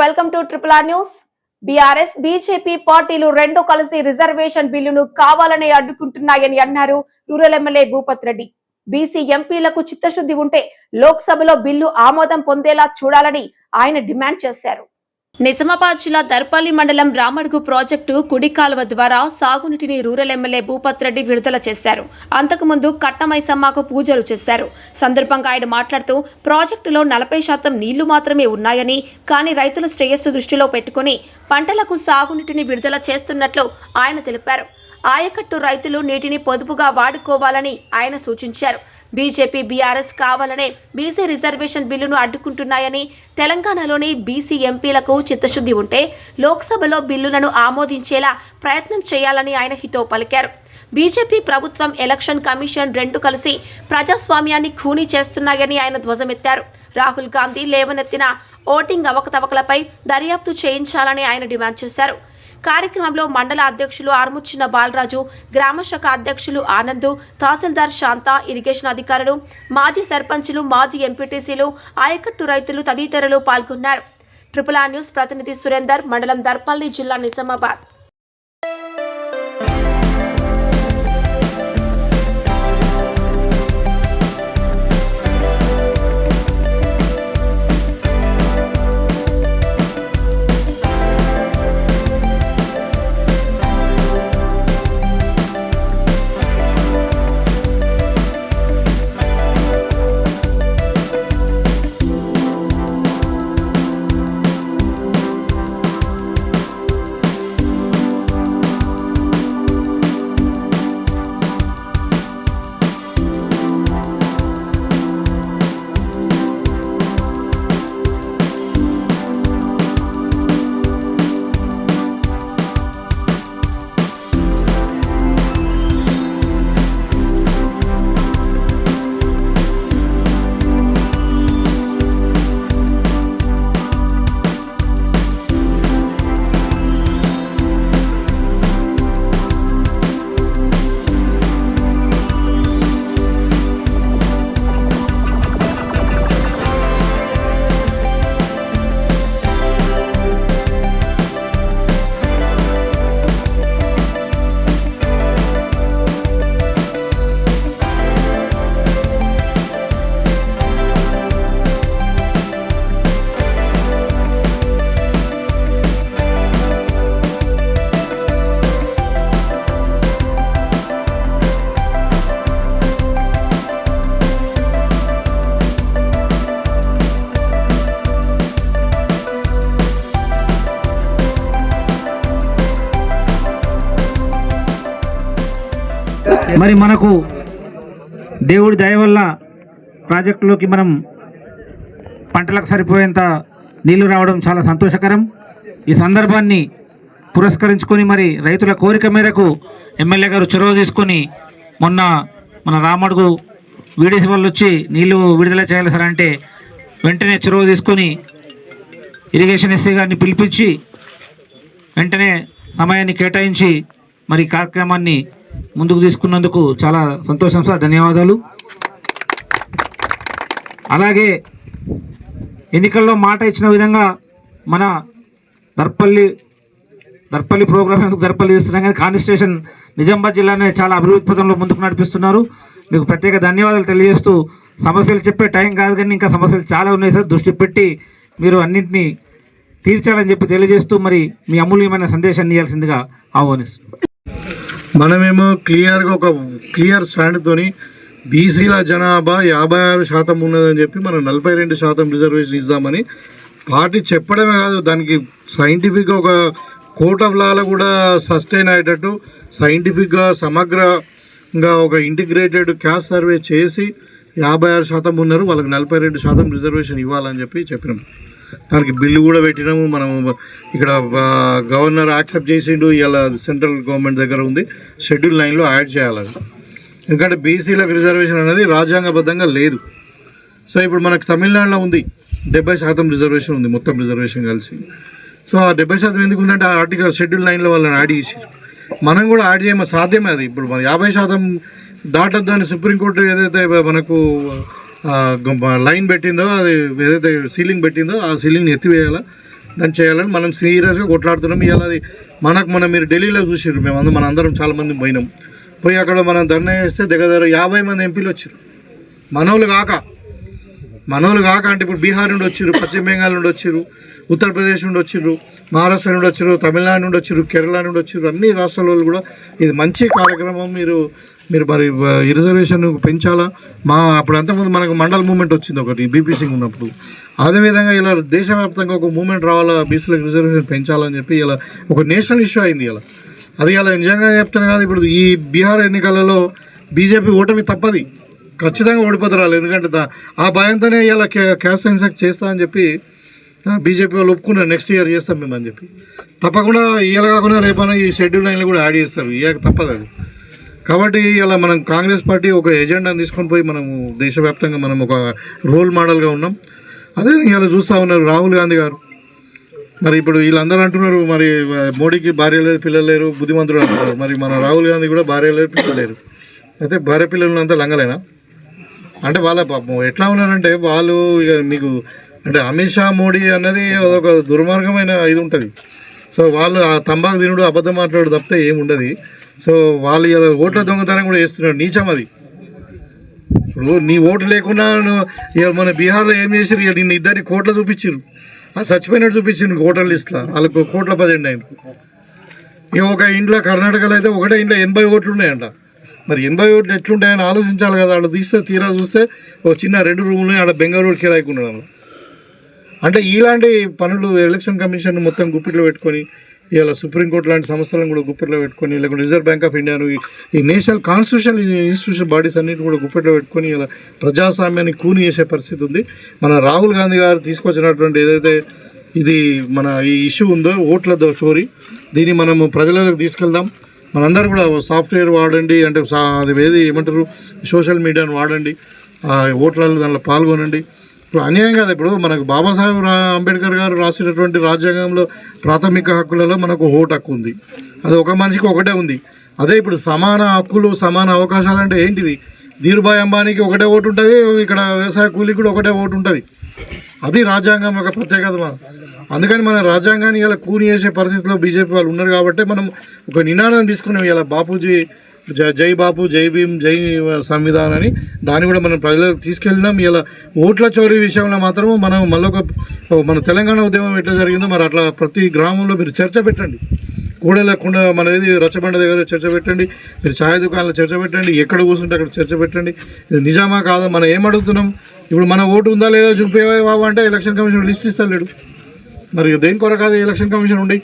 Welcome to triple R news BRS BJP పార్టీలు రెండు కలిసి రిజర్వేషన్ బిల్లును కావాలని అడ్డుకుంటున్నాయని అన్నారు rural MLA Bhupath Reddy. BC ఎంపీలకు చిత్తశుద్ధి ఉంటే లోక్సభలో బిల్లు ఆమోదం పొందేలా చూడాలని ఆయన డిమాండ్ చేశారు. నిజామాబాద్ జిల్లా దర్పల్లి మండలం రామడుగు ప్రాజెక్టు కుడి కాలువ ద్వారా సాగునీటిని రూరల్ ఎమ్మెల్యే భూపత్ రెడ్డి విడుదల చేశారు. అంతకుముందు కట్టమైసమ్మకు పూజలు చేశారు. సందర్భంగా ఆయన మాట్లాడుతూ ప్రాజెక్టులో నలభై శాతం నీళ్ళు మాత్రమే ఉన్నాయని కానీ రైతుల శ్రేయస్సు దృష్టిలో పెట్టుకుని పంటలకు సాగునీటిని విడుదల చేస్తున్నట్లు ఆయన తెలిపారు. ఆయకట్టు రైతులు నీటిని పొదుపుగా వాడుకోవాలని ఆయన సూచించారు. బీజేపీ బీఆర్ఎస్ కావాలనే బీసీ రిజర్వేషన్ బిల్లును అడ్డుకుంటున్నాయని తెలంగాణలోని బీసీ ఎంపీలకు చిత్తశుద్ధి ఉంటే లోక్సభలో బిల్లులను ఆమోదించేలా ప్రయత్నం చేయాలని ఆయన హితో పలికారు. బీజేపీ ప్రభుత్వం ఎలక్షన్ కమిషన్ రెండు కలిసి ప్రజాస్వామ్యాన్ని ఖూనీ చేస్తున్నాయని ఆయన ధ్వజమెత్తారు. రాహుల్ గాంధీ లేవనెత్తిన ఓటింగ్ అవకతవకలపై దర్యాప్తు చేయించాలని ఆయన డిమాండ్ చేశారు. కార్యక్రమంలో మండల అధ్యక్షులు ఆర్ముచ్చిన బాలరాజు గ్రామశాఖ అధ్యక్షులు ఆనందు తహసీల్దార్ శాంత ఇరిగేషన్ అధికారులు మాజీ సర్పంచులు మాజీ ఎంపీటీసీలు ఆయకట్టు రైతులు తదితరులు పాల్గొన్నారు. ట్రిపుల్ ఆర్ న్యూస్ ప్రతినిధి సురేందర్ మండలం దర్పల్లి జిల్లా నిజామాబాద్. మరి మనకు దేవుడి దయ వల్ల ప్రాజెక్టులోకి మనం పంటలకు సరిపోయేంత నీళ్ళు రావడం చాలా సంతోషకరం. ఈ సందర్భాన్ని పురస్కరించుకొని మరి రైతుల కోరిక మేరకు ఎమ్మెల్యే గారు చొరవ తీసుకొని మొన్న మన రామడుగు వీడీసీ వాళ్ళు వచ్చి నీళ్ళు విడుదల చేయాలి సార్ అంటే వెంటనే చొరవ తీసుకొని ఇరిగేషన్ ఎస్సీ గారిని పిలిపించి వెంటనే సమయాన్ని కేటాయించి మరి కార్యక్రమాన్ని ముందుకు తీసుకున్నందుకు చాలా సంతోషం సార్. ధన్యవాదాలు. అలాగే ఎన్నికల్లో మాట ఇచ్చిన విధంగా మన దర్పల్లి దర్పల్లి ప్రోగ్రామ్ ఎందుకు దర్పల్లి చేస్తున్నాం కానీ కాన్స్టిట్యూషన్ నిజామాబాద్ జిల్లానే చాలా అభివృద్ధి పథంలో ముందుకు నడిపిస్తున్నారు. మీకు ప్రత్యేక ధన్యవాదాలు తెలియజేస్తూ సమస్యలు చెప్పే టైం కాదు కానీ ఇంకా సమస్యలు చాలా ఉన్నాయి సార్. దృష్టి పెట్టి మీరు అన్నింటినీ తీర్చాలని చెప్పి తెలియజేస్తూ మరి మీ అమూల్యమైన సందేశాన్ని ఇవ్వాల్సిందిగా ఆహ్వానిస్తున్నాను మనమేమో క్లియర్గా ఒక క్లియర్ స్టాండ్తోని బీసీల జనాభా యాభై ఆరు శాతం ఉన్నదని చెప్పి మనం నలభై రెండు శాతం రిజర్వేషన్ ఇద్దామని పార్టీ చెప్పడమే కాదు దానికి సైంటిఫిక్గా ఒక కోర్ట్ ఆఫ్ లాలో కూడా సస్టైన్ అయ్యేటట్టు సైంటిఫిక్గా సమగ్రంగా ఒక ఇంటిగ్రేటెడ్ క్యాస్ట్ సర్వే చేసి యాభై ఆరు శాతం ఉన్నారు వాళ్ళకి నలభై రెండు శాతం రిజర్వేషన్ ఇవ్వాలని చెప్పి చెప్పినాం. దానికి బిల్లు కూడా పెట్టినాము. మనము ఇక్కడ గవర్నర్ యాక్సెప్ట్ చేసిండు. ఇలా సెంట్రల్ గవర్నమెంట్ దగ్గర ఉంది. షెడ్యూల్ లైన్లో యాడ్ చేయాలి ఎందుకంటే బీసీలకు రిజర్వేషన్ అనేది రాజ్యాంగబద్ధంగా లేదు. సో ఇప్పుడు మనకు తమిళనాడులో ఉంది. డెబ్బై శాతం రిజర్వేషన్ ఉంది. మొత్తం రిజర్వేషన్ కలిసి. సో ఆ డెబ్బై శాతం ఎందుకు ఉందంటే ఆ ఆర్టికల్ షెడ్యూల్ లైన్లో వాళ్ళని యాడ్ చేసారు మనం కూడా యాడ్ చేయమ? సాధ్యమే అది. ఇప్పుడు మన యాభై శాతం దాటద్దు అని సుప్రీంకోర్టు ఏదైతే మనకు లైన్ పెట్టిందో అది ఏదైతే సీలింగ్ పెట్టిందో ఆ సీలింగ్ని ఎత్తివేయాలా? దాన్ని చేయాలని మనం సీరియస్గా కొట్లాడుతున్నాం. ఇవాళ అది మనకు మనం మీరు ఢిల్లీలో చూసారు మేము అందరం మన అందరం చాలామంది పోయినాం. పోయి అక్కడ మనం ధర్నా చేస్తే దగ్గర దగ్గర యాభై మంది ఎంపీలు వచ్చారు మనోళ్ళు కాక. మనోళ్ళు కాక అంటే ఇప్పుడు బీహార్ నుండి వచ్చారు పశ్చిమ బెంగాల్ నుండి వచ్చారు ఉత్తరప్రదేశ్ నుండి వచ్చారు మహారాష్ట్ర నుండి వచ్చారు తమిళనాడు నుండి వచ్చారు కేరళ నుండి వచ్చారు అన్ని రాష్ట్రాల వాళ్ళు కూడా ఇది మంచి కార్యక్రమం. మీరు మీరు మరి ఈ రిజర్వేషన్ పెంచాలా? మా అప్పుడు అంతకుముందు మనకు మండల్ మూమెంట్ వచ్చింది ఒకటి బీపీ సింగ్ ఉన్నప్పుడు. అదేవిధంగా ఇలా దేశవ్యాప్తంగా ఒక మూమెంట్ రావాలా బీసీలకు రిజర్వేషన్ పెంచాలని చెప్పి ఇలా ఒక నేషనల్ ఇష్యూ అయింది ఇలా. అది ఇలా నిజంగా చెప్తాను కాదు ఇప్పుడు ఈ బీహార్ ఎన్నికలలో బీజేపీ ఓటమి తప్పది. ఖచ్చితంగా ఓడిపోతారు ఎందుకంటే ఆ భయంతోనే ఇలా క్యాస్ట్ సెన్సెక్ట్ చేస్తా అని చెప్పి బీజేపీ వాళ్ళు ఒప్పుకున్నారు నెక్స్ట్ ఇయర్ చేస్తాం మేము అని చెప్పి. తప్పకుండా ఇలా కాకుండా రేపైనా ఈ షెడ్యూల్ నైన్లు కూడా యాడ్ చేస్తారు ఇక తప్పదు అది. కాబట్టి ఇలా మనం కాంగ్రెస్ పార్టీ ఒక ఎజెండాని తీసుకొని పోయి మనము దేశవ్యాప్తంగా మనం ఒక రోల్ మోడల్గా ఉన్నాం. అదే ఇలా చూస్తూ ఉన్నారు రాహుల్ గాంధీ గారు. మరి ఇప్పుడు వీళ్ళందరూ అంటున్నారు మరి మోడీకి భార్య లేదు పిల్లలు లేరు బుద్ధిమంతుడు అంటున్నారు. మరి మన రాహుల్ గాంధీ కూడా భార్య లేరు పిల్లలు లేరు. అయితే భార్య పిల్లలు అంతా లంగలేనా? అంటే వాళ్ళ పాపం ఎట్లా ఉన్నారంటే వాళ్ళు ఇక మీకు అంటే అమిత్ షా మోడీ అన్నది ఒక దుర్మార్గమైన ఇది ఉంటుంది. సో వాళ్ళు ఆ తంబాకు తినుడు అబద్ధం మాట్లాడు తప్పితే ఏముండదు. సో వాళ్ళు ఇలా ఓట్ల దొంగతనం కూడా చేస్తున్నారు. నీచం అది. ఇప్పుడు నీ ఓటు లేకుండా నువ్వు ఇక మన బీహార్లో ఏం చేసారు ఇక నిన్ను ఇద్దరిని కోట్ల చూపించారు ఆ చచ్చిపోయినట్టు చూపించింది ఓటర్ లిస్ట్లో. వాళ్ళకు కోట్ల పదిహేను ఆయన ఇక ఒక ఇంట్లో కర్ణాటకలో అయితే ఒకటే ఇంట్లో ఎనభై ఓట్లు ఉన్నాయంట. మరి ఎనభై ఓట్లు ఎట్లుంటాయని ఆలోచించాలి కదా. అక్కడ తీస్తే తీరా చూస్తే ఒక చిన్న రెండు రూములు ఆడ బెంగళూరు కిరాయికున్నాడు అంటే ఇలాంటి పనులు ఎలక్షన్ కమిషన్ మొత్తం గుప్పిట్లో పెట్టుకొని ఇలా సుప్రీంకోర్టు లాంటి సంస్థలను కూడా గుప్పిట్లో పెట్టుకొని లేకుంటే రిజర్వ్ బ్యాంక్ ఆఫ్ ఇండియాను ఈ- నేషనల్ కాన్స్టిట్యూషన్ ఇన్స్టిట్యూషన్ బాడీస్ అన్నిటి కూడా గుప్పెట్లో పెట్టుకొని ఇలా ప్రజాస్వామ్యాన్ని కూని చేసే పరిస్థితి ఉంది. మన రాహుల్ గాంధీ గారు తీసుకొచ్చినటువంటి ఏదైతే ఇది మన ఈ ఇష్యూ ఉందో ఓట్ల దో- చోరీ దీన్ని మనము ప్రజలకు తీసుకెళ్దాం. మనందరూ కూడా సాఫ్ట్వేర్ వాడండి అంటే అది ఏది ఏమంటారు? సోషల్ మీడియాను వాడండి. ఆ ఓట్లలో దానిలో పాల్గొనండి. ఇప్పుడు అన్యాయం కాదు. ఇప్పుడు మనకు బాబాసాహెబ్ రా అంబేద్కర్ గారు రాసినటువంటి రాజ్యాంగంలో ప్రాథమిక హక్కులలో మనకు ఓటు హక్కు ఉంది. అది ఒక మనిషికి ఒకటే ఉంది. అదే ఇప్పుడు సమాన హక్కులు సమాన అవకాశాలు అంటే ఏంటిది? ధీరుభాయ్ అంబానీకి ఒకటే ఓటు ఉంటుంది ఇక్కడ వ్యవసాయ కూలికి కూడా ఒకటే ఓటు ఉంటుంది. అది రాజ్యాంగం యొక్క ప్రత్యేకత మనం అందుకని మన రాజ్యాంగాన్ని ఇలా కూని చేసే పరిస్థితిలో బీజేపీ వాళ్ళు ఉన్నారు కాబట్టి మనం ఒక నినాదం తీసుకున్నాం. ఇలా బాపూజీ జై బాపు జై భీమ్ జై సంవిధాన్ అని దాన్ని కూడా మనం ప్రజలకు తీసుకెళ్ళినాం. ఇలా ఓట్ల చోరీ విషయంలో మాత్రము మనం మళ్ళొక మన తెలంగాణ ఉద్యమం ఎట్లా జరిగిందో మరి అట్లా ప్రతి గ్రామంలో మీరు చర్చ పెట్టండి. కూడలేకుండా మన ఏది రచ్చబండ దగ్గర చర్చ పెట్టండి మీరు ఛాయ దుకాణంలో చర్చ పెట్టండి ఎక్కడ కూర్చుంటే అక్కడ చర్చ పెట్టండి. ఇది నిజామా కాదా మనం ఏం అడుగుతున్నాం? ఇప్పుడు మన ఓటు ఉందా లేదా చూపేవా బాబు అంటే ఎలక్షన్ కమిషన్ లిస్ట్ ఇస్తలేడు. మరి దేని కొరకాదు ఎలక్షన్ కమిషన్ ఉండి?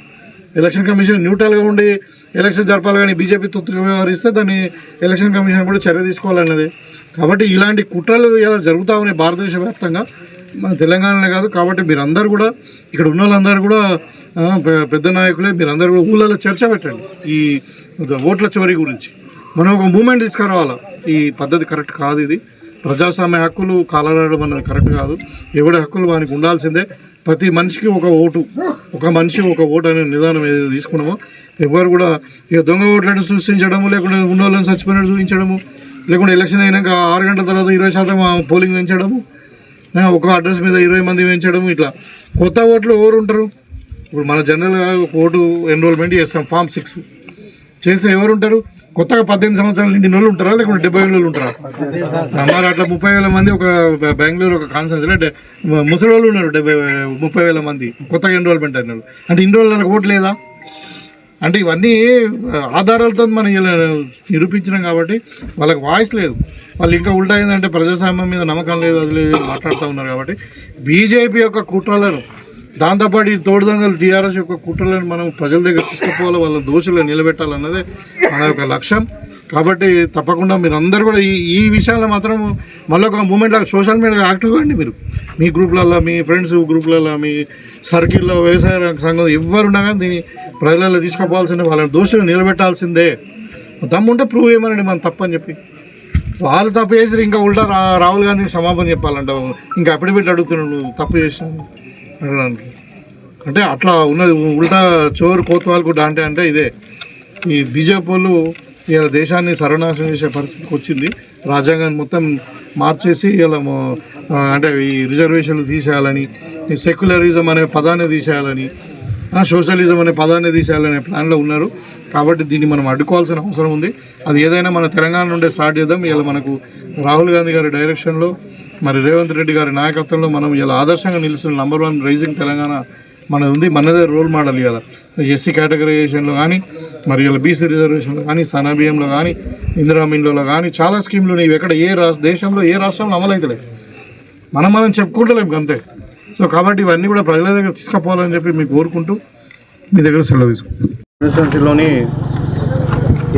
ఎలక్షన్ కమిషన్ న్యూట్రల్గా ఉండి ఎలక్షన్ జరపాలి కానీ బీజేపీ తొత్తుగా వ్యవహరిస్తే దాన్ని ఎలక్షన్ కమిషన్ కూడా చర్య తీసుకోవాలన్నది. కాబట్టి ఇలాంటి కుట్రలు ఇలా జరుగుతూ ఉన్నాయి భారతదేశ వ్యాప్తంగా మన తెలంగాణలో కాదు కాబట్టి మీరందరూ కూడా ఇక్కడ ఉన్న వాళ్ళందరూ కూడా పెద్ద నాయకులే మీరందరూ కూడా ఊళ్ళలో చర్చ పెట్టండి ఈ ఓట్ల చివరి గురించి. మనం ఒక మూమెంట్ తీసుకురావాలా? ఈ పద్ధతి కరెక్ట్ కాదు ఇది. ప్రజాస్వామ్య హక్కులు కాలరాడడం అన్నది కరెక్ట్ కాదు. ఎవడి హక్కులు వానికి ఉండాల్సిందే. ప్రతి మనిషికి ఒక ఓటు. ఒక మనిషి ఒక ఓటు అనే నిదానం ఏదైతే తీసుకున్నామో? ఎవరు కూడా ఇక దొంగ ఓట్లను సృష్టించడము లేకుంటే ఉన్న వాళ్ళని చచ్చిపోయినట్టు చూపించడము లేకుంటే ఎలక్షన్ అయినాక ఆరు గంటల తర్వాత ఇరవై శాతం పోలింగ్ పెంచడము ఒక అడ్రస్ మీద ఇరవై మంది పెంచడం ఇట్లా. కొత్త ఓట్లు ఎవరు ఉంటారు? ఇప్పుడు మన జనరల్గా ఓటు ఎన్రోల్మెంట్ చేస్తాం ఫామ్ సిక్స్. చేస్తే ఎవరు ఉంటారు? కొత్తగా పద్దెనిమిది సంవత్సరాలు నిండిన వాళ్ళు ఉంటారా? లేకుంటే డెబ్బై ఏళ్ళు వాళ్ళు ఉంటారా? మరి అట్లా ముప్పై వేల మంది ఒక బెంగళూరు ఒక కాన్ఫరెన్స్లో ముసలి వాళ్ళు ఉన్నారు డెబ్బై ముప్పై వేల మంది. కొత్తగా ఎన్రోల్మెంట్ అయినారు అంటే ఇన్ని రోజులు ఓటు లేదా? అంటే ఇవన్నీ ఆధారాలతో మనం ఇలా నిరూపించినాం కాబట్టి వాళ్ళకి వాయిస్ లేదు. వాళ్ళు ఇంకా ఉల్టా ఏంటంటే ప్రజాస్వామ్యం మీద నమ్మకం లేదు అది లేదు మాట్లాడుతూ ఉన్నారు కాబట్టి బీజేపీ యొక్క కుట్రలను దాంతోపాటు ఈ తోడుదంగలు టీఆర్ఎస్ యొక్క కుట్రలను మనం ప్రజల దగ్గర తీసుకుపోవాలి వాళ్ళ దోషులను నిలబెట్టాలన్నదే మన యొక్క లక్ష్యం. కాబట్టి తప్పకుండా మీరు అందరూ కూడా ఈ ఈ విషయాల్లో మాత్రం మళ్ళీ ఒక మూమెంట్ సోషల్ మీడియా యాక్టివ్ అండి మీరు. మీ గ్రూప్లలో మీ ఫ్రెండ్స్ గ్రూప్లలో మీ సర్కిల్లో వ్యవసాయ సంఘం ఎవరున్నా కానీ దీన్ని ప్రజలలో తీసుకుపోవాల్సిందే వాళ్ళ దోషులు నిలబెట్టాల్సిందే. దమ్ముంటే ప్రూవ్ చేయమనండి మనం తప్పని చెప్పి. వాళ్ళు తప్పు చేసి ఇంకా ఉల్టా రాహుల్ గాంధీకి క్షమాపణ చెప్పాలంట ఇంకా అఫిడవిట్ అడుగుతున్నాడు తప్పు చేసినాను అంటే అట్లా ఉన్నది. ఉల్టా చోరు కోత్వాల్ గుడ్డ అంటే అంటే ఇదే. ఈ బీజేపీ వాళ్ళు ఇలా దేశాన్ని సర్వనాశనం చేసే పరిస్థితికి వచ్చింది. రాజ్యాంగాన్ని మొత్తం మార్చేసి ఇలా అంటే ఈ రిజర్వేషన్లు తీసేయాలని ఈ సెక్యులరిజం అనే పదాన్ని తీసేయాలని సోషలిజం అనే పదాన్ని తీసేయాలనే ప్లాన్లో ఉన్నారు. కాబట్టి దీన్ని మనం అడ్డుకోవాల్సిన అవసరం ఉంది. అది ఏదైనా మన తెలంగాణ నుండే స్టార్ట్ చేద్దాం. ఇలా మనకు రాహుల్ గాంధీ గారి డైరెక్షన్లో మరి రేవంత్ రెడ్డి గారి నాయకత్వంలో మనం ఇలా ఆదర్శంగా నిలుస్తున్న నంబర్ వన్ రైజింగ్ తెలంగాణ మన ఉంది మనదే రోల్ మోడల్ ఇలా ఎస్సీ కేటగరైజేషన్లో కానీ మరి ఇలా బీసీ రిజర్వేషన్లో కానీ సనాబియంలో కానీ ఇందిరామీన్లో కానీ చాలా స్కీమ్లు ఉన్నాయి. ఎక్కడ ఏ రాష్ట్ర దేశంలో ఏ రాష్ట్రంలో అమలైతలే మనం మనం చెప్పుకుంటలేం అంతే. సో కాబట్టి ఇవన్నీ కూడా ప్రజల దగ్గర తీసుకుపోవాలని చెప్పి మీకు కోరుకుంటూ మీ దగ్గర సెలవు తీసుకుంటాం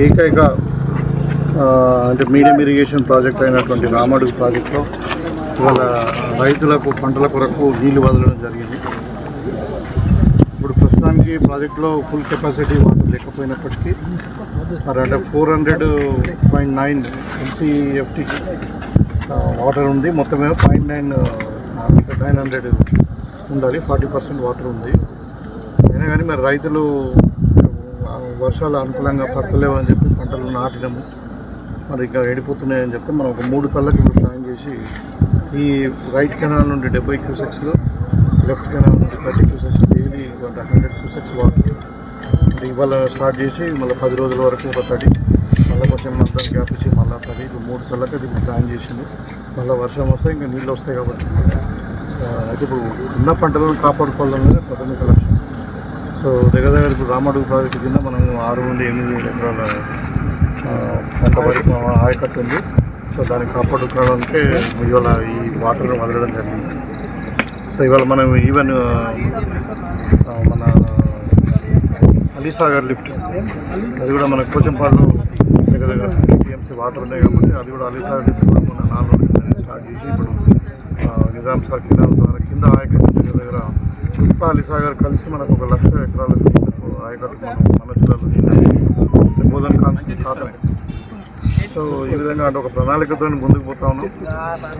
ఏకైక అంటే మీడియం ఇరిగేషన్ ప్రాజెక్ట్ అయినటువంటి రామడుగు ప్రాజెక్ట్లో ఇవాళ రైతులకు పంటల కొరకు నీళ్ళు వదలడం జరిగింది. ఇప్పుడు ప్రస్తుతానికి ప్రాజెక్టులో ఫుల్ కెపాసిటీ వాటర్ లేకపోయినప్పటికీ మరి అంటే four hundred point nine NCFT water ఉంది. మొత్తం పాయింట్ నైన్ నైన్ హండ్రెడ్ ఉండాలి. ఫార్టీ పర్సెంట్ వాటర్ ఉంది. అయినా కానీ మరి రైతులు వర్షాలు అనుకూలంగా పడతలేవు అని చెప్పి పంటలు నాటినాము. మరి ఇంకా ఎడిపోతున్నాయని చెప్తే మనం ఒక మూడు కళ్ళకి ఇప్పుడు ప్లాన్ చేసి ఈ రైట్ కెనాల్ నుండి డెబ్బై క్యూసెక్స్లో లెఫ్ట్ కెనాల్ నుండి థర్టీ క్యూసెక్స్ డైలీ అంటే హండ్రెడ్ క్యూసెక్స్ వాటర్ ఇవాళ స్టార్ట్ చేసి మళ్ళీ పది రోజుల వరకు ఒక తడి మళ్ళీ కొంచెం అంతా గ్యాప్ ఇచ్చి మళ్ళీ తడి మూడు కళ్ళకి అది ఇప్పుడు ప్లాన్ చేసింది. మళ్ళీ వర్షం వస్తే ఇంకా నీళ్ళు వస్తాయి కాబట్టి అయితే ఇప్పుడు ఉన్న పంటలను కాపాడుకోవాలనే ప్రాథమిక లక్ష్యం. సో దగ్గర దగ్గర ఇప్పుడు రామడుగు ప్రాజెక్టు కింద మనం ఆరు నుండి ఎనిమిది ఎకరాల పంట వరి ఆయకట్టు ఉంది. సో దాన్ని కాపాడుకోవడానికే ఇవాళ ఈ వాటర్ వదలడం జరిగింది. సో ఇవాళ మనం ఈవెన్ uh, మన అలీసాగర్ లిఫ్ట్ అది కూడా మన కోచంపాడులో దగ్గర దగ్గర ఫిఫ్టీ టీఎంసీ వాటర్ ఉన్నాయి కాబట్టి అది కూడా అలీసాగర్ లిఫ్ట్ కూడా మన నాలుగు రోజుల స్టార్ట్ చేసి ఇప్పుడు నిజాం సార్ కింద ద్వారా కింద ఆయకట్టు దగ్గర దగ్గర చుట్టూ అలీసాగర్ కలిసి మనకు ఒక లక్ష ఎకరాల ఆయకట్టు మన జిల్లాలో బోధన కాన్స్టి సో ఈ విధంగా అంటే ఒక ప్రణాళికతో ముందుకు పోతా ఉన్నాం.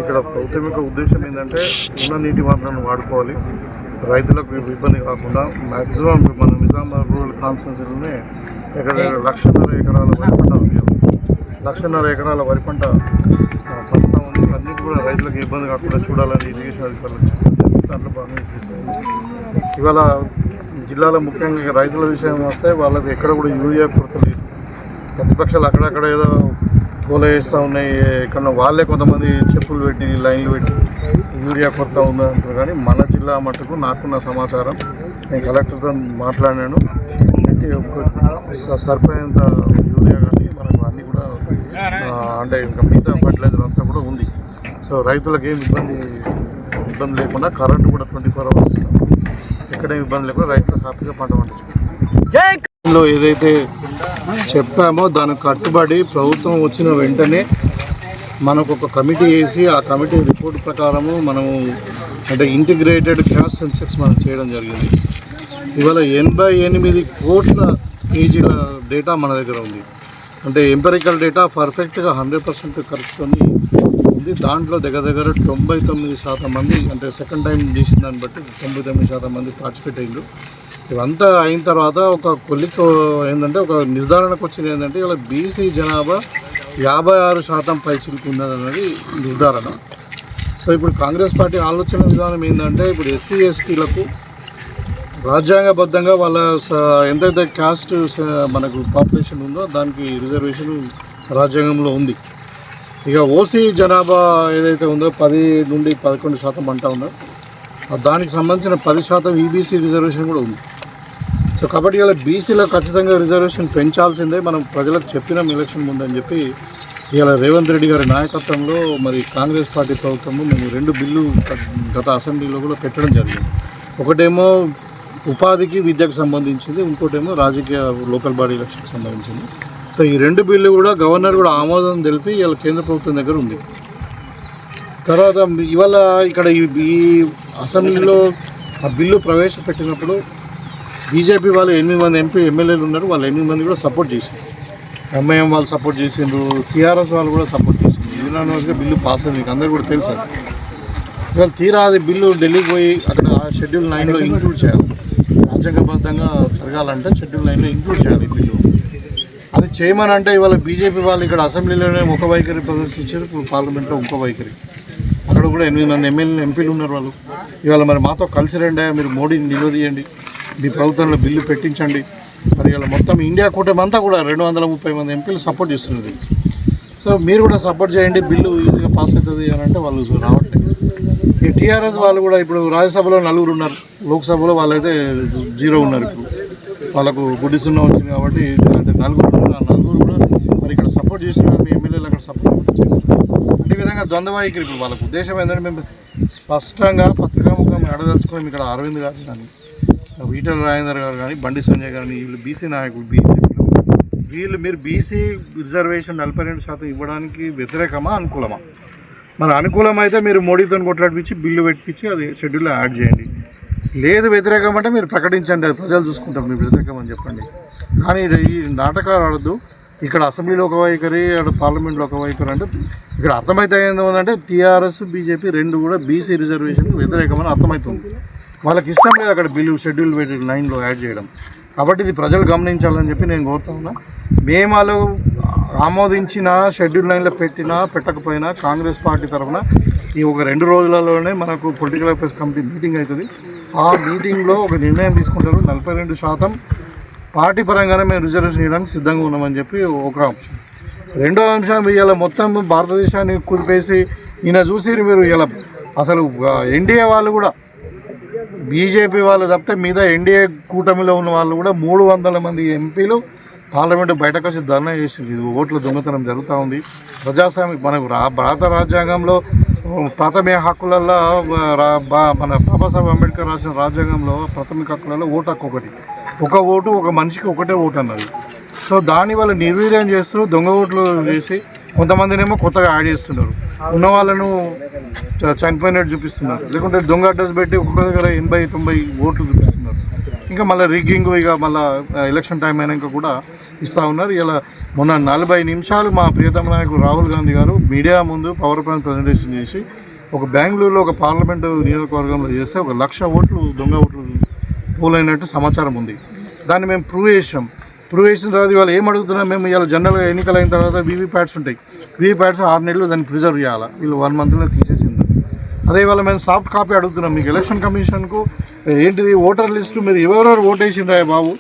ఇక్కడ ప్రాథమిక ఉద్దేశం ఏంటంటే ఉన్న నీటి వనరులను వాడుకోవాలి. రైతులకు ఇబ్బంది కాకుండా మ్యాక్సిమం మన నిజామాబాద్ రూరల్ కాన్స్టిట్యూన్సీలోనే ఇక్కడ లక్షన్నర ఎకరాల వరి పంట లక్షన్నర ఎకరాల వరి పంట పంట ఉంది. అన్నిటి కూడా రైతులకు ఇబ్బంది కాకుండా చూడాలని ఇరిగేషన్ అధికారులు దాంట్లో భాగంగా ఇవాళ జిల్లాలో ముఖ్యంగా రైతుల విషయం వస్తే వాళ్ళకి ఎక్కడ కూడా యూరియా కొరత లేదు. ప్రతిపక్షాలు అక్కడక్కడ ఏదో తోల వేస్తూ ఉన్నాయి. ఎక్కడ వాళ్ళే కొంతమంది చెప్పులు పెట్టి లైన్లు పెట్టి యూరియా కొరత ఉంది అంటారు. కానీ మన జిల్లా మటుకు నాకున్న సమాచారం నేను కలెక్టర్తో మాట్లాడాను సరిపోయేంత యూరియా కానీ మనకు అన్నీ కూడా అంటే ఇంకా మిగతా ఫర్టిలైజర్ అంతా కూడా ఉంది. సో రైతులకు ఏం ఇబ్బంది ఇబ్బంది లేకుండా కరెంటు కూడా ట్వంటీ ఫోర్ అవర్స్ ఇస్తాం. ఇబ్బంది లేకుండా రైతులు హ్యాపీగా పంట పండించుకుంటారు లో ఏదైతే చెప్పామో దానికి కట్టుబడి ప్రభుత్వం వచ్చిన వెంటనే మనకు ఒక కమిటీ వేసి ఆ కమిటీ రిపోర్ట్ ప్రకారము మనము అంటే ఇంటిగ్రేటెడ్ గ్యాస్ సెన్సెక్స్ మనం చేయడం జరిగింది. ఇవాళ ఎనభై ఎనిమిది కోట్ల కేజీల డేటా మన దగ్గర ఉంది. అంటే ఎంపెరికల్ డేటా పర్ఫెక్ట్గా హండ్రెడ్ పర్సెంట్ కరెక్ట్ ఉంది. దాంట్లో దగ్గర దగ్గర తొంభై తొమ్మిది శాతం మంది అంటే సెకండ్ టైం చేసిన దాన్ని బట్టి తొంభై తొమ్మిది శాతం మంది పార్టిసిపేట్ అయ్యారు ఇవంతా అయిన తర్వాత ఒక కొలిక్ ఏంటంటే ఒక నిర్ధారణకు వచ్చింది ఏంటంటే ఇలా బీసీ జనాభా యాభై ఆరు శాతం పైచిలకు ఉన్నది నిర్ధారణ. సో ఇప్పుడు కాంగ్రెస్ పార్టీ ఆలోచన విధానం ఏంటంటే ఇప్పుడు ఎస్సీ ఎస్టీలకు రాజ్యాంగబద్ధంగా వాళ్ళ స- ఎంతైతే కాస్ట్ మనకు పాపులేషన్ ఉందో దానికి రిజర్వేషన్ రాజ్యాంగంలో ఉంది. ఇక ఓసీ జనాభా ఏదైతే ఉందో పది నుండి పదకొండు శాతం అంటా ఉన్నారు. దానికి సంబంధించిన పది శాతం ఈబీసీ రిజర్వేషన్ కూడా ఉంది. సో కాబట్టి ఇలా బీసీలో ఖచ్చితంగా రిజర్వేషన్ పెంచాల్సిందే. మనం ప్రజలకు చెప్పినాం ఎలక్షన్ ముందని చెప్పి ఇవాళ రేవంత్ రెడ్డి గారి నాయకత్వంలో మరి కాంగ్రెస్ పార్టీ ప్రభుత్వము మేము రెండు బిల్లు గత అసెంబ్లీలో కూడా పెట్టడం జరిగింది. ఒకటేమో ఉపాధికి విద్యకు సంబంధించింది. ఇంకోటేమో రాజకీయ లోకల్ బాడీ ఎలక్షన్కి సంబంధించింది. సో ఈ రెండు బిల్లు కూడా గవర్నర్ కూడా ఆమోదం తెలిపి ఇలా కేంద్ర ప్రభుత్వం దగ్గర ఉంది. తర్వాత ఇవాళ ఇక్కడ ఈ ఈ అసెంబ్లీలో ఆ బిల్లు ప్రవేశపెట్టినప్పుడు బీజేపీ వాళ్ళు ఎనిమిది మంది ఎంపీ ఎమ్మెల్యేలు ఉన్నారు వాళ్ళు ఎనిమిది మంది కూడా సపోర్ట్ చేసిండ్రు. ఎంఐఎం వాళ్ళు సపోర్ట్ చేసిండ్రు టీఆర్ఎస్ వాళ్ళు కూడా సపోర్ట్ చేసిండ్రు. యూనానిమస్గా బిల్లు పాస్ అయింది మీకు అందరికీ కూడా తెలుసు ఇవాళ తీరా అది బిల్లు ఢిల్లీకి పోయి అక్కడ షెడ్యూల్ నైన్లో ఇంక్లూడ్ చేయాలి. రాజ్యాంగబద్ధంగా జరగాలంటే షెడ్యూల్ నైన్లో ఇంక్లూడ్ చేయాలి ఈ బిల్లు. అది చేయమని అంటే ఇవాళ బీజేపీ వాళ్ళు ఇక్కడ అసెంబ్లీలోనే ఒక వైఖరి ప్రదర్శించారు ఇప్పుడు పార్లమెంట్లో ఇంకో వైఖరి. అక్కడ కూడా ఎనిమిది మంది ఎమ్మెల్యే ఎంపీలు ఉన్నారు వాళ్ళు. ఇవాళ మరి మాతో కలిసి రండి మీరు మోడీని నిలదీయండి. మీ ప్రభుత్వంలో బిల్లు పెట్టించండి. మరి ఇలా మొత్తం ఇండియా కూటమి అంతా కూడా రెండు వందల ముప్పై మంది ఎంపీలు సపోర్ట్ చేస్తున్నారు సో మీరు కూడా సపోర్ట్ చేయండి బిల్లు ఈజీగా పాస్ అవుతుంది అని అంటే వాళ్ళు రావట్లేదు. ఈ టీఆర్ఎస్ వాళ్ళు కూడా ఇప్పుడు రాజ్యసభలో నలుగురు ఉన్నారు. లోక్సభలో వాళ్ళైతే జీరో ఉన్నారు ఇప్పుడు. వాళ్ళకు గుడ్డి సున్నా వచ్చింది కాబట్టి అంటే నలుగురు నలుగురు కూడా మరి ఇక్కడ సపోర్ట్ చేస్తున్నారు మీ ఎమ్మెల్యేలు అక్కడ సపోర్ట్ చేస్తున్నారు. అంటే విధంగా ద్వంద్వ ఇప్పుడు వాళ్ళకు ఉద్దేశం ఏంటంటే మేము స్పష్టంగా పత్రికాముఖం అడదలుచుకొని ఇక్కడ అరవింద్ గారు కానీ ఈటల రాజేందర్ గారు కానీ బండి సంజయ్ గారు కానీ వీళ్ళు బీసీ నాయకులు బీజేపీలో వీళ్ళు మీరు బీసీ రిజర్వేషన్ నలభై రెండు శాతం ఇవ్వడానికి వ్యతిరేకమా అనుకూలమా? మన అనుకూలమైతే మీరు మోడీతో కొట్లాడిపించి బిల్లు పెట్టించి అది షెడ్యూల్లో యాడ్ చేయండి. లేదు వ్యతిరేకం అంటే మీరు ప్రకటించండి అది ప్రజలు చూసుకుంటారు మీరు వ్యతిరేకం అని చెప్పండి. కానీ ఈ నాటకాలు ఆడద్దు. ఇక్కడ అసెంబ్లీలో ఒక వైఖరి అక్కడ పార్లమెంట్లో ఒక వైఖరి అంటే ఇక్కడ అర్థమైతే ఏంటంటే టీఆర్ఎస్ బీజేపీ రెండు కూడా బీసీ రిజర్వేషన్ వ్యతిరేకమని అర్థమవుతుంది వాళ్ళకి ఇష్టం లేదు అక్కడ బిల్లు షెడ్యూల్ పెట్టి లైన్లో యాడ్ చేయడం. కాబట్టి ఇది ప్రజలు గమనించాలని చెప్పి నేను కోరుతా ఉన్నా. మేము వాళ్ళు ఆమోదించిన షెడ్యూల్ లైన్లో పెట్టినా పెట్టకపోయినా కాంగ్రెస్ పార్టీ తరఫున ఈ ఒక రెండు రోజులలోనే మనకు పొలిటికల్ అఫేర్స్ కమిటీ మీటింగ్ అవుతుంది. ఆ మీటింగ్లో ఒక నిర్ణయం తీసుకుంటారు. నలభై రెండు శాతం పార్టీ పరంగానే మేము రిజర్వేషన్ చేయడానికి సిద్ధంగా ఉన్నామని చెప్పి ఒక అంశం. రెండో అంశం ఇవాళ మొత్తం భారతదేశాన్ని కుదిపేసి ఈయన చూసి మీరు ఇలా అసలు ఎన్డీఏ వాళ్ళు కూడా బీజేపీ వాళ్ళు తప్పితే మీద ఎన్డీఏ కూటమిలో ఉన్న వాళ్ళు కూడా మూడు వందల మంది ఎంపీలు పార్లమెంటు బయటకు వచ్చి ధర్నా చేసింది ఇది ఓట్ల దొంగతనం జరుగుతూ ఉంది. ప్రజాస్వామ్య మనకు రా భారత రాజ్యాంగంలో ప్రాథమిక హక్కులలో మన బాబాసాహెబ్ అంబేద్కర్ రాసిన రాజ్యాంగంలో ప్రాథమిక హక్కులలో ఓటు హక్కు ఒకటి. ఒక ఓటు ఒక మనిషికి ఒకటే ఓటు అన్నది. సో దాన్ని వాళ్ళు నిర్వీర్యం చేస్తూ దొంగ ఓట్లు చేసి కొంతమందినేమో కొత్తగా యాడ్ చేస్తున్నారు. ఉన్న వాళ్ళను చనిపోయినట్టు చూపిస్తున్నారు. లేకుంటే దొంగ అడ్రస్ పెట్టి ఒక్కొక్క దగ్గర ఎనభై తొంభై ఓట్లు చూపిస్తున్నారు. ఇంకా మళ్ళీ రిగ్గింగ్ ఇక మళ్ళీ ఎలక్షన్ టైం అయినాక కూడా ఇస్తూ ఉన్నారు. ఇలా మొన్న నలభై నిమిషాలు మా ప్రియతమ నాయకుడు రాహుల్ గాంధీ గారు మీడియా ముందు పవర్ పాయింట్ ప్రజెంటేషన్ చేసి ఒక బెంగళూరులో ఒక పార్లమెంటు నియోజకవర్గంలో చేస్తే ఒక లక్ష ఓట్లు దొంగ ఓట్లు పోలైనట్టు సమాచారం ఉంది. దాన్ని మేము ప్రూవ్ చేసాం ప్రూవ్ చేసిన తర్వాత ఇవాళ ఏం అడుగుతున్నాం మేము ఇవాళ జనరల్గా ఎన్నికలు అయిన తర్వాత వీవీ ప్యాడ్స్ ఉంటాయి. వీవీ ప్యాడ్స్ ఆరు నెలలు దాన్ని ప్రిజర్వ్ చేయాలి? వీళ్ళు వన్ మంత్లో తీసేసి అదే ఇవాళ మేము సాఫ్ట్ కాపీ అడుగుతున్నాం. మీకు ఎలక్షన్ కమిషన్కు ఏంటిది ఓటర్ లిస్టు మీరు ఎవరెవరు ఓట్ బాబు?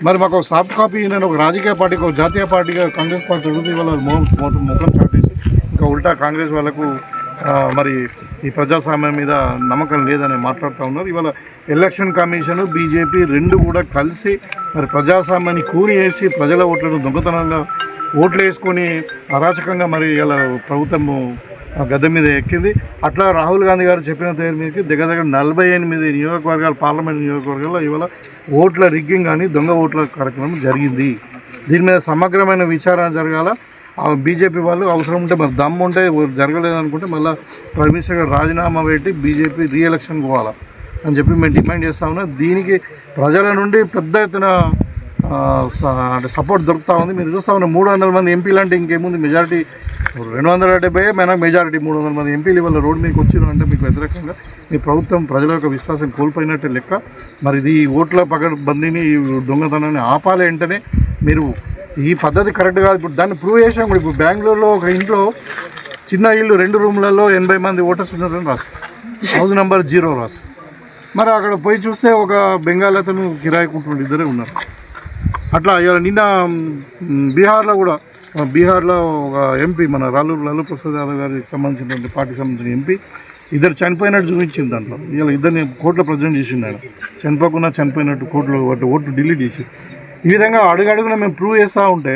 మరి మాకు ఒక సాఫ్ట్ కాపీ నేను ఒక రాజకీయ పార్టీకి ఒక జాతీయ పార్టీగా కాంగ్రెస్ పార్టీ అడుగుతుంది ఇవాళ మో- ముఖం చాటేసి ఇంకా ఉల్టా కాంగ్రెస్ వాళ్ళకు మరి ఈ ప్రజాస్వామ్యం మీద నమ్మకం లేదని మాట్లాడుతూ ఉన్నారు. ఇవాళ ఎలక్షన్ కమిషన్ బీజేపీ రెండు కూడా కలిసి మరి ప్రజాస్వామ్యాన్ని కూని వేసి ప్రజల ఓట్లను దొంగతనంగా ఓట్లు వేసుకొని అరాచకంగా మరి ఇలా ప్రభుత్వము గద్దె మీద ఎక్కింది. అట్లా రాహుల్ గాంధీ గారు చెప్పిన పేరు మీదకి దగ్గర దగ్గర నలభై ఎనిమిది నియోజకవర్గాలు పార్లమెంట్ నియోజకవర్గాల్లో ఇవాళ ఓట్ల రిగ్గింగ్ కానీ దొంగ ఓట్ల కార్యక్రమం జరిగింది. దీని మీద సమగ్రమైన విచారణ జరగాల. బీజేపీ వాళ్ళు అవసరం ఉంటే మరి దమ్ము ఉంటే జరగలేదు అనుకుంటే మళ్ళీ ప్రైమ్ మినిస్టర్ గారు రాజీనామా పెట్టి బీజేపీ రీఎలక్షన్ పోవాలా అని చెప్పి మేము డిమాండ్ చేస్తా ఉన్నాం. దీనికి ప్రజల నుండి పెద్ద ఎత్తున స- అంటే సపోర్ట్ దొరుకుతూ ఉంది. మీరు చూస్తా ఉన్నారు మూడు వందల మంది ఎంపీలు అంటే ఇంకేముంది? మెజారిటీ రెండు వందల డెబ్బై మనకు మెజారిటీ మూడు వందల మంది ఎంపీలు ఇవాళ రోడ్డు మీకు వచ్చిన అంటే మీకు వ్యతిరేకంగా మీ ప్రభుత్వం ప్రజల యొక్క విశ్వాసం కోల్పోయినట్టే లెక్క. మరి ఇది ఓట్ల పగడ్బందీని ఈ దొంగతనాన్ని ఆపాలి వెంటనే మీరు ఈ పద్ధతి కరెక్ట్ కాదు. ఇప్పుడు దాన్ని ప్రూవ్ చేసాం కూడా. ఇప్పుడు బెంగళూరులో ఒక ఇంట్లో చిన్న ఇల్లు రెండు రూమ్లలో ఎనభై మంది ఓటర్స్ ఉన్నారని రాస్తారు హౌస్ నెంబర్ జీరో రాసు. మరి అక్కడ పోయి చూస్తే ఒక బెంగాల్ అతను కిరాయికుంటుండే ఇద్దరే ఉన్నారు. అట్లా ఇవాళ నిన్న బీహార్లో కూడా బీహార్లో ఒక ఎంపీ మన లాలూ లాలూ ప్రసాద్ యాదవ్ గారికి సంబంధించిన పార్టీకి సంబంధించిన ఎంపీ ఇద్దరు చనిపోయినట్టు చూపించింది దాంట్లో. ఇలా ఇద్దరిని కోర్టులో ప్రజెంట్ చేసిండు ఆయన. చనిపోకుండా చనిపోయినట్టు కోర్టులో వాటి ఓటు డిలీట్ చేసి ఈ విధంగా అడుగడుగున మేము ప్రూవ్ చేస్తూ ఉంటే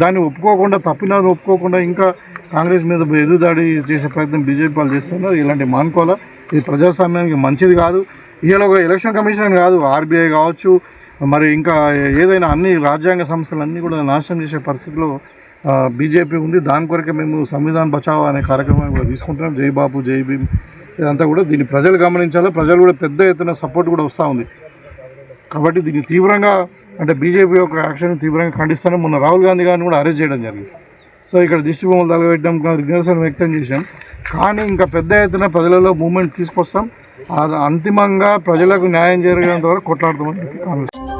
దాన్ని ఒప్పుకోకుండా తప్పినది ఒప్పుకోకుండా ఇంకా కాంగ్రెస్ మీద ఎదురుదాడి చేసే ప్రయత్నం బీజేపీ వాళ్ళు చేస్తున్నారు. ఇలాంటి మానుకోవాలా ఇది ప్రజాస్వామ్యానికి మంచిది కాదు. ఇవాళ ఒక ఎలక్షన్ కమిషన్ అని కాదు ఆర్బీఐ కావచ్చు మరి ఇంకా ఏదైనా అన్ని రాజ్యాంగ సంస్థలు అన్నీ కూడా నాశనం చేసే పరిస్థితిలో బీజేపీ ఉంది దాని కొరకే మేము సంవిధాన్ బచావో అనే కార్యక్రమాన్ని కూడా తీసుకుంటున్నాం. జై బాబు జై భీమ్ ఇదంతా కూడా దీన్ని ప్రజలు గమనించాలి. ప్రజలు కూడా పెద్ద ఎత్తున సపోర్ట్ కూడా వస్తూ ఉంది. కాబట్టి దీన్ని తీవ్రంగా అంటే బీజేపీ యొక్క యాక్షన్ తీవ్రంగా ఖండిస్తాను మొన్న రాహుల్ గాంధీ గారిని కూడా అరెస్ట్ చేయడం జరిగింది. సో ఇక్కడ దిష్టి బొమ్మలు తగలబెట్టడం నిరసన వ్యక్తం చేశాం. కానీ ఇంకా పెద్ద ఎత్తున ప్రజలలో మూమెంట్ తీసుకొస్తాం. అది అంతిమంగా ప్రజలకు న్యాయం జరిగేంత వరకు కొట్లాడుతామని చెప్పి కాంగ్రెస్